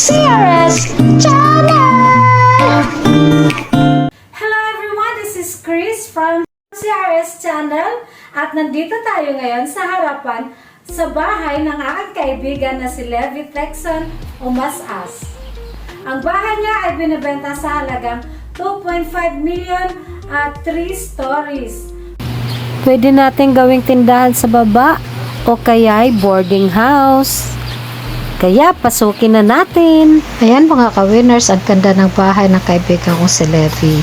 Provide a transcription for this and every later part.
CRS Channel! Hello everyone, this is Chris from CRS Channel at nandito tayo ngayon sa harapan sa bahay ng aking kaibigan na si Levi Flexon o Masas. Ang bahay niya ay binibenta sa halagang 2.5 million ah, at 3 stories. Pwede natin gawing tindahan sa baba o kaya'y boarding house. Kaya pasukin na natin. Ayan mga ka-winners, ang ganda ng bahay ng kaibigan kong si Levi.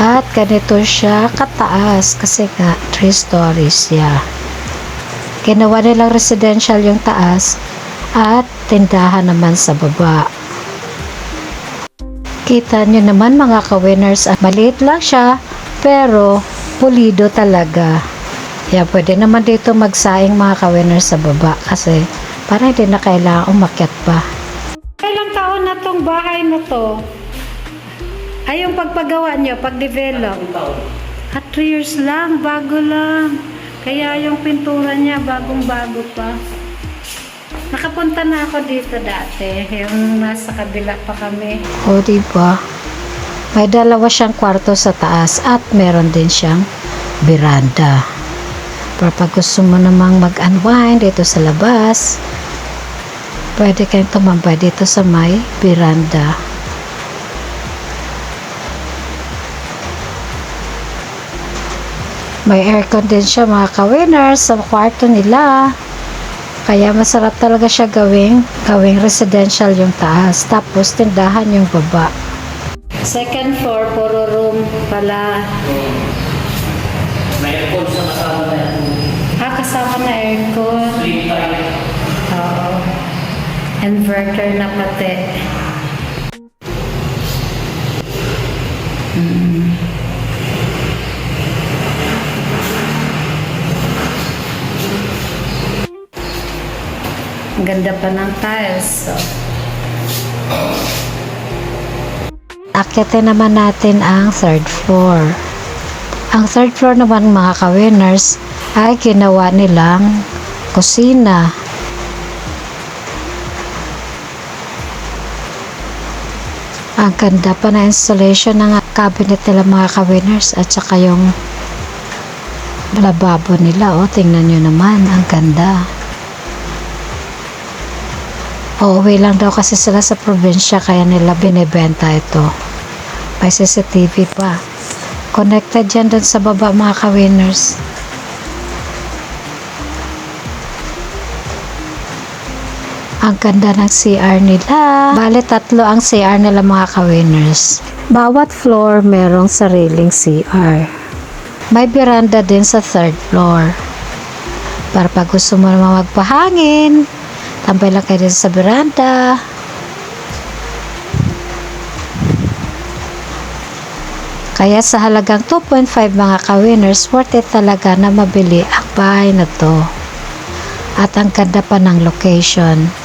At ganito siya kataas kasi nga 3 stories siya. Ginawa nilang residential yung taas at tindahan naman sa baba. Kita nyo naman mga ka-winners, maliit lang siya pero pulido talaga. Kaya pwede naman dito magsaing mga ka-winners sa baba kasi para hindi na kailangan umakyat pa. Ilang taon na tong bahay na to? Ay, yung pagpagawa niyo, pag-develop? At 3 years lang, bago lang. Kaya yung pintura niya, bagong-bago pa. Nakapunta na ako dito dati, yung nasa kabila pa kami. O, di ba? May dalawa siyang kwarto sa taas at meron din siyang veranda. Para pag gusto mo namang mag-unwind dito sa labas, pwede kayong tumambay dito sa may veranda. May aircon din siya mga ka-winners sa kwarto nila. Kaya masarap talaga siya gawing, gawing residential yung taas. Tapos tindahan yung baba. Second floor, puro room pala. May aircon Inverter na pati. Mm. Ganda pa ng tiles. So. Akyatin naman natin ang third floor. Ang third floor naman mga ka-winners ay ginawa nilang kusina. Ang ganda pa na installation ng cabinet nila mga ka-winners at saka yung lababo nila. O, tingnan nyo naman. Ang ganda. Uuwi lang daw kasi sila sa probinsya kaya nila binibenta ito. May CCTV pa. Connected yan dun sa baba mga ka-winners. Ang ganda ng CR nila. Bale, tatlo ang CR nila mga ka-winners. Bawat floor merong sariling CR. May veranda din sa third floor. Para pag gusto mo naman magpahangin, tambay lang kayo sa veranda. Kaya sa halagang 2.5 mga ka-winners, worth it talaga na mabili ang bahay na to. At ang ganda pa ng location.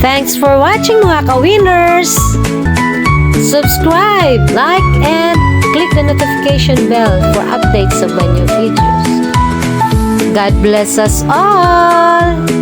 Thanks for watching mga ka-winners! Subscribe, like, and click the notification bell for updates of my new videos. God bless us all!